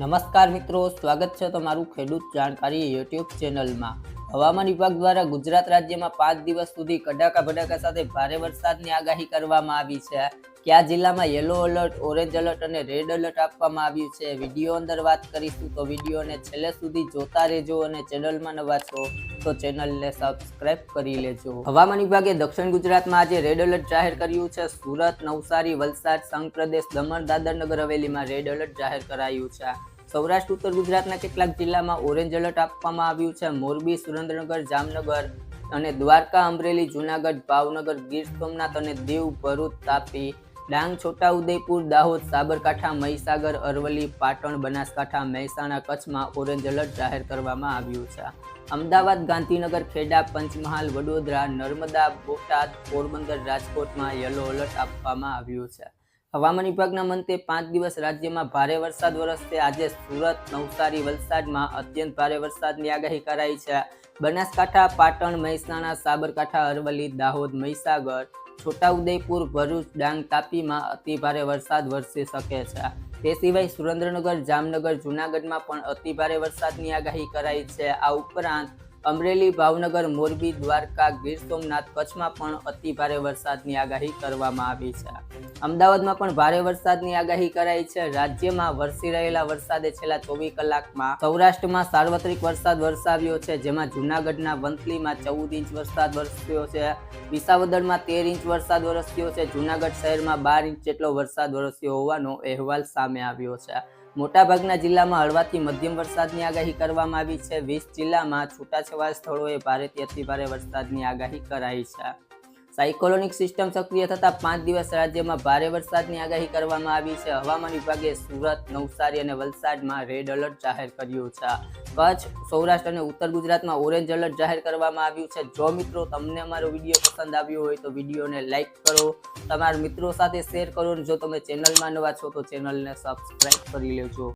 નમસ્કાર મિત્રો, સ્વાગત છે તમારું ખેડૂત જાણકારી યુટ્યુબ ચેનલમાં. હવામાન વિભાગ દ્વારા ગુજરાત રાજ્યમાં પાંચ દિવસ સુધી કડાકા ભડાકા સાથે ભારે વરસાદની આગાહી કરવામાં આવી છે. કયા જિલ્લામાં યલો એલર્ટ, ઓરેન્જ એલર્ટ અને રેડ એલર્ટ આપવામાં આવ્યું છે? વીડિયો અંદર વાત કરીશું તો વિડીયોને છેલ્લે સુધી જોતા રહેજો અને ચેનલમાં નવા છો તો ચેનલને સબસ્ક્રાઇબ કરી લેજો. હવામાન વિભાગે દક્ષિણ ગુજરાતમાં આજે રેડ એલર્ટ જાહેર કર્યું છે. સુરત, નવસારી, વલસાડ, સંઘ પ્રદેશ, દમણ, દાદરનગર હવેલીમાં રેડ એલર્ટ જાહેર કરાયું છે. સૌરાષ્ટ્ર, ઉત્તર ગુજરાતના કેટલાક જિલ્લામાં ઓરેન્જ એલર્ટ આપવામાં આવ્યું છે. મોરબી, સુરેન્દ્રનગર, જામનગર અને દ્વારકા, અમરેલી, જુનાગઢ, ભાવનગર, ગીર સોમનાથ અને દીવ, ભરૂચ, તાપી, ડાંગ, છોટાઉદેપુર, દાહોદ, સાબરકાંઠા, મહીસાગર, અરવલ્લી, પાટણ, બનાસકાંઠા, મહેસાણા કચ્છમાં ઓરેન્જ એલર્ટ જાહેર કરવામાં આવ્યું છે. અમદાવાદ, ગાંધીનગર, ખેડા, પંચમહાલ, વડોદરા, નર્મદા, બોટાદ, પોરબંદર, રાજકોટમાં યલો એલર્ટ આપવામાં આવ્યું છે. હવામાન વિભાગના મંતે પાંચ દિવસ રાજ્યમાં ભારે વરસાદ વરસશે. આજે સુરત, નવસારી, વલસાડમાં અત્યંત ભારે વરસાદની આગાહી કરાઈ છે. બનાસકાંઠા, પાટણ, મહેસાણા, સાબરકાંઠા, અરવલ્લી, દાહોદ, મહીસાગર, છોટાઉદેપુર, ભરૂચ, ડાંગ, તાપીમાં અતિ ભારે વરસાદ વરસી શકે છે. તે સિવાય સુરેન્દ્રનગર, જામનગર, જુનાગઢમાં પણ અતિ ભારે વરસાદની આગાહી કરાઈ છે. આ ઉપરાંત અમરેલી ભાવનગર મોરબી દ્વારકા ગીર સોમનાથ કચ્છમાં પણ અતિ ભારે વરસાદની આગાહી કરવામાં આવી છે. અમદાવાદમાં પણ ભારે વરસાદની આગાહી કરાઈ છે. રાજ્યમાં વરસી રહેલા વરસાદે છેલ્લા ચોવીસ કલાકમાં સૌરાષ્ટ્રમાં સાર્વત્રિક વરસાદ વરસાવ્યો છે. જેમાં જુનાગઢના વંથલીમાં ચૌદ ઇંચ વરસાદ વરસ્યો છે. વિસાવદરમાં તેર ઇંચ વરસાદ વરસ્યો છે. જુનાગઢ શહેરમાં બાર ઇંચ જેટલો વરસાદ વરસ્યો હોવાનો અહેવાલ સામે આવ્યો છે. મોટાભાગના જિલ્લામાં હળવાથી મધ્યમ વરસાદની આગાહી કરવામાં આવી છે. વીસ જિલ્લામાં છૂટાછવાયા સ્થળોએ ભારેથી અતિભારે વરસાદની આગાહી કરાઈ છે. સાયકોલોનિક સિસ્ટમ સક્રિય થતા પાંચ દિવસ રાજ્યમાં ભારે વરસાદની આગાહી કરવામાં આવી છે. હવામાન વિભાગે સુરત, નવસારી અને વલસાડમાં રેડ એલર્ટ જાહેર કર્યું છે. કચ્છ, સૌરાષ્ટ્ર અને ઉત્તર ગુજરાતમાં ઓરેન્જ એલર્ટ જાહેર કરવામાં આવ્યું છે. જો મિત્રો તમને અમારો વીડિયો પસંદ આવ્યો હોય તો વિડીયોને લાઇક કરો, તમારા મિત્રો સાથે શેર કરો જો તમે ચેનલમાં નવા છો તો ચેનલને સબસ્ક્રાઈબ કરી લેજો.